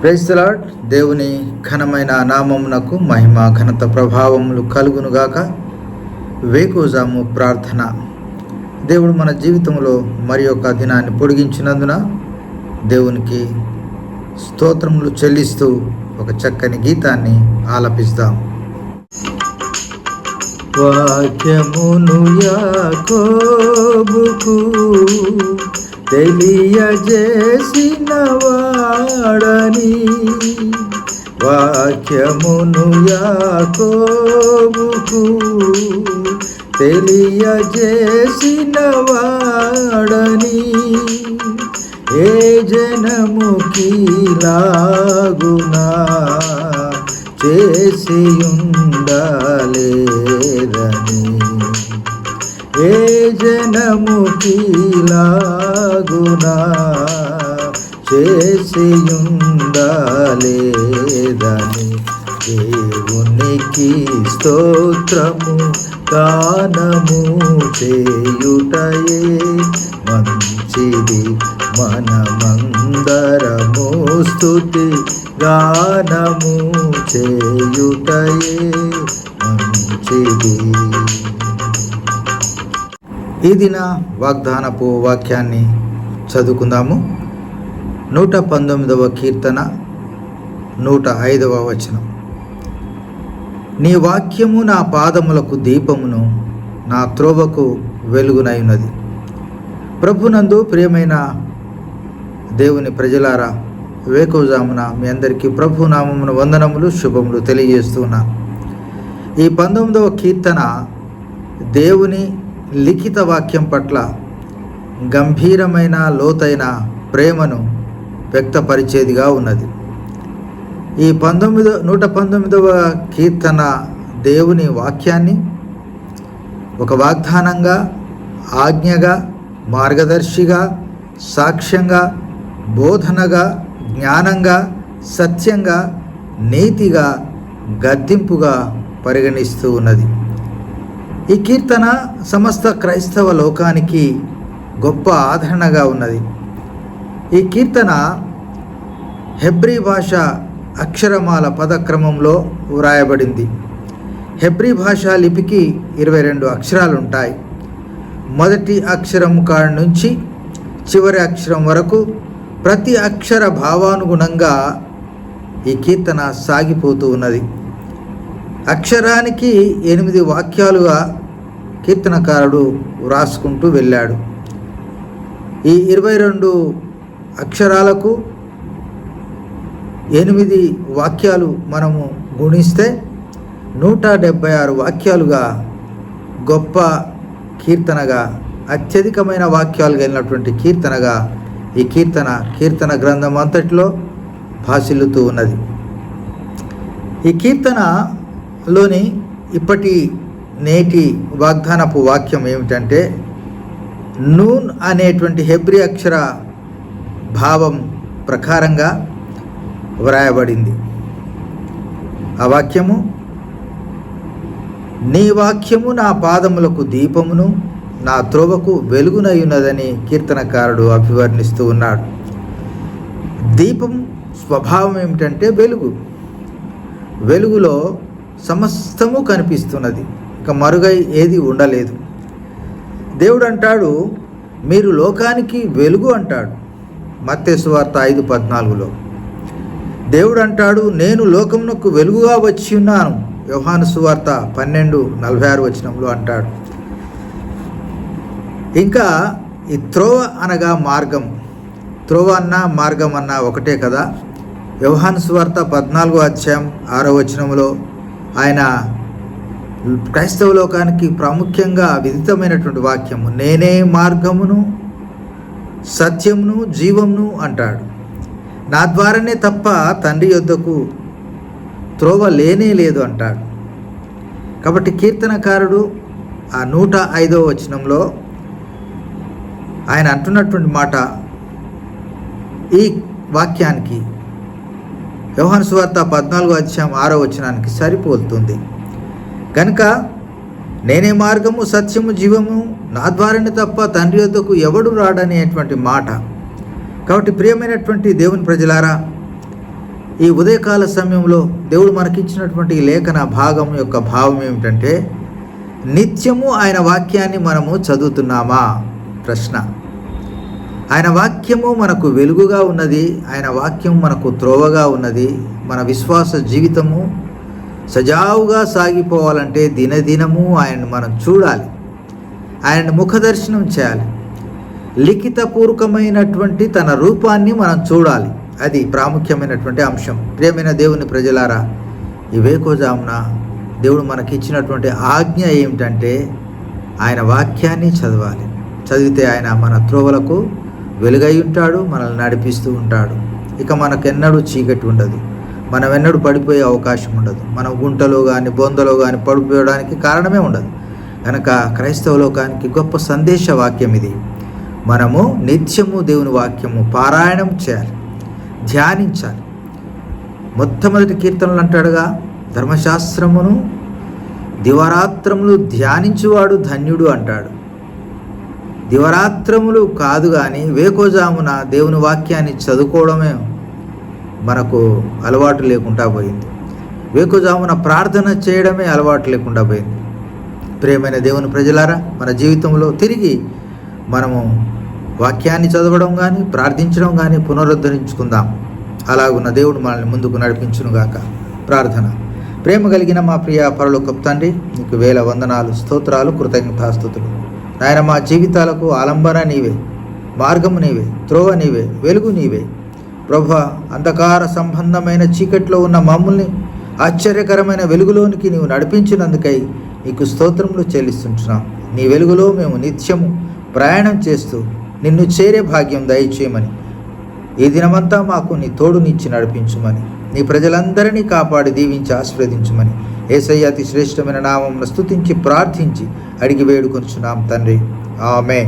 Praise the Lord దేవుని ఘనమైన నామమునకు మహిమ ఘనత ప్రభావములు కలుగునుగాక వేకుజాము ప్రార్థన. దేవుడు మన జీవితంలో మరి యొక్క దినాన్ని పొడిగించినందున దేవునికి స్తోత్రములు చెల్లిస్తూ ఒక చక్కని గీతాన్ని ఆలపిస్తాం. వాక్యమును యాకోబుకు తెలియజేసిన వాడని వాక్యమును యాకోబుకు తెలియజేసిన వాడని ఏ జనముకి లాగునా చేసి ఉండలేదని ఏ జనముకి లాగునా చేసి ఉండలేదని దేవునికి స్తోత్రము గానము చేయుటయే మంచిది. మనమందరము స్థుతి గానము చేయుటయే మంచిది. ఈ దిన వాగ్దానపు వాక్యాన్ని చదువుకుందాము. నూట పంతొమ్మిదవ కీర్తన నూట ఐదవ వచనం. నీ వాక్యము నా పాదములకు దీపమును నా త్రోవకు వెలుగునైనది ప్రభునందు ప్రియమైన దేవుని ప్రజలారా వేకోజామున మీ అందరికీ ప్రభు నామమున వందనములు శుభములు తెలియజేస్తున్నా. ఈ పంతొమ్మిదవ కీర్తన దేవుని లిఖిత వాక్యం పట్ల గంభీరమైన లోతైన ప్రేమను వ్యక్తపరిచేదిగా ఉన్నది. ఈ పంతొమ్మిదో నూట పంతొమ్మిదవ కీర్తన దేవుని వాక్యాన్ని ఒక వాగ్దానంగా ఆజ్ఞగా మార్గదర్శిగా సాక్ష్యంగా బోధనగా జ్ఞానంగా సత్యంగా నీతిగా గద్దింపుగా పరిగణిస్తూ ఉన్నది. ఈ కీర్తన సమస్త క్రైస్తవ లోకానికి గొప్ప ఆదరణగా ఉన్నది. ఈ కీర్తన హెబ్రీ భాష అక్షరమాల పదక్రమంలో వ్రాయబడింది. హెబ్రీ భాషా లిపికి ఇరవై రెండు అక్షరాలు ఉంటాయి మొదటి అక్షరం కాడ నుంచి చివరి అక్షరం వరకు ప్రతి అక్షర భావానుగుణంగా ఈ కీర్తన సాగిపోతూ ఉన్నది. అక్షరానికి ఎనిమిది వాక్యాలుగా కీర్తనకారుడు వ్రాసుకుంటూ వెళ్ళాడు. ఈ ఇరవై రెండు అక్షరాలకు ఎనిమిది వాక్యాలు మనము గుణిస్తే నూట డెబ్భై ఆరు వాక్యాలుగా గొప్ప కీర్తనగా అత్యధికమైన వాక్యాలు కలిగినటువంటి కీర్తనగా ఈ కీర్తన కీర్తన గ్రంథం అంతటిలో భాసిల్లుతూ ఉన్నది. ఈ కీర్తనలోని ఇప్పటి నేటి వాగ్దానపు వాక్యం ఏమిటంటే నూన్ అనేటువంటి హెబ్రి అక్షర భావం ప్రకారంగా వ్రాయబడింది. ఆ వాక్యము నీ వాక్యము నా పాదములకు దీపమును నా త్రోవకు వెలుగునయున్నదని కీర్తనకారుడు అభివర్ణిస్తూ ఉన్నాడు. దీపం స్వభావం ఏమిటంటే వెలుగు. వెలుగులో సమస్తము కనిపిస్తున్నది. ఇక మరుగై ఏది ఉండలేదు. దేవుడు అంటాడు మీరు లోకానికి వెలుగు అంటాడు. మత్తేసు వార్త ఐదు పద్నాలుగులో. దేవుడు అంటాడు నేను లోకమునకు వెలుగుగా వచ్చి ఉన్నాను. యోహాను సువార్త పన్నెండు నలభై ఆరు వచనంలో అంటాడు. ఇంకా ఈ త్రోవ అనగా మార్గం. త్రోవ అన్న మార్గం అన్న ఒకటే కదా. యోహాను సువార్త పద్నాలుగో అధ్యాయం ఆరో వచనంలో ఆయన క్రైస్తవ లోకానికి ప్రాముఖ్యంగా విదితమైనటువంటి వాక్యము నేనే మార్గమును సత్యమును జీవమును అంటాడు. నా ద్వారానే తప్ప తండ్రి యొద్దకు త్రోవ లేనే లేదు అంటాడు. కాబట్టి కీర్తనకారుడు ఆ నూట ఐదవ వచనంలో ఆయన అంటున్నటువంటి మాట ఈ వాక్యానికి యోహాను సువార్త పద్నాలుగో అధ్యాయం ఆరో వచనానికి సరిపోతుంది కనుక నేనే మార్గము సత్యము జీవము నా ద్వారానే తప్ప తండ్రి వద్దకు ఎవడు రాడనేటువంటి మాట. కాబట్టి ప్రియమైనటువంటి దేవుని ప్రజలారా ఈ ఉదయకాల సమయంలో దేవుడు మనకిచ్చినటువంటి లేఖన భాగం యొక్క భావం ఏమిటంటే నిత్యము ఆయన వాక్యాన్ని మనము చదువుతున్నామా? ప్రశ్న. ఆయన వాక్యము మనకు వెలుగుగా ఉన్నది ఆయన వాక్యం మనకు త్రోవగా ఉన్నది మన విశ్వాస జీవితము సజావుగా సాగిపోవాలంటే దినదినము ఆయన్ని మనం చూడాలి. ఆయన ముఖదర్శనం చేయాలి. లిఖితపూర్వకమైనటువంటి తన రూపాన్ని మనం చూడాలి. అది ప్రాముఖ్యమైనటువంటి అంశం. ప్రియమైన దేవుని ప్రజలారా ఈ వేకోజామున దేవుడు మనకి ఇచ్చినటువంటి ఆజ్ఞ ఏమిటంటే ఆయన వాక్యాన్ని చదవాలి. చదివితే ఆయన మన త్రోవలకు వెలుగై ఉంటాడు మనల్ని నడిపిస్తూ ఉంటాడు. ఇక మనకెన్నడూ చీకటి ఉండదు. మనం ఎన్నడూ పడిపోయే అవకాశం ఉండదు. మనం గుంటలో కానీ బొందలో కానీ పడిపోయడానికి కారణమే ఉండదు. కనుక క్రైస్తవ లోకానికి గొప్ప సందేశ వాక్యం ఇది. మనము నిత్యము దేవుని వాక్యము పారాయణం చేయాలి. ధ్యానించాలి. మొట్టమొదటి కీర్తనలు అంటాడుగా ధర్మశాస్త్రమును దివరాత్రములు ధ్యానించువాడు ధన్యుడు అంటాడు. దివరాత్రములు కాదు కానీ వేకోజామున దేవుని వాక్యాన్ని చదువుకోవడమే మనకు అలవాటు లేకుండా పోయింది. వేకుజామున ప్రార్థన చేయడమే అలవాటు లేకుండా పోయింది. ప్రియమైన దేవుని ప్రజలారా మన జీవితంలో తిరిగి మనము వాక్యాన్ని చదవడం కానీ ప్రార్థించడం కానీ పునరుద్ధరించుకుందాం. అలాగున్న దేవుడు మనల్ని ముందుకు నడిపించునుగాక. ప్రార్థన. ప్రేమ కలిగిన మా ప్రియ పరలోకపు తండ్రి నీకు వేల వందనాలు స్తోత్రాలు కృతజ్ఞతాస్తుతులు నాయన మా జీవితాలకు ఆలంబన నీవే మార్గము నీవే త్రోవ నీవే వెలుగు నీవే. ప్రభ అంధకార సంబంధమైన చీకట్లో ఉన్న మమ్మల్ని ఆశ్చర్యకరమైన వెలుగులోనికి నీవు నడిపించినందుకై నీకు స్తోత్రములు చెల్లిస్తుంటున్నాం. నీ వెలుగులో మేము నిత్యము ప్రయాణం చేస్తూ నిన్ను చేరే భాగ్యం దయచేయమని ఈ దినమంతా మాకు నీ తోడునిచ్చి నడిపించుమని నీ ప్రజలందరినీ కాపాడి దీవించి ఆశీర్వదించుమని ఏసయ్య అతి శ్రేష్టమైన నామం స్తుతించి ప్రార్థించి అడిగి వేడుకొంచున్నాం తండ్రి. ఆమె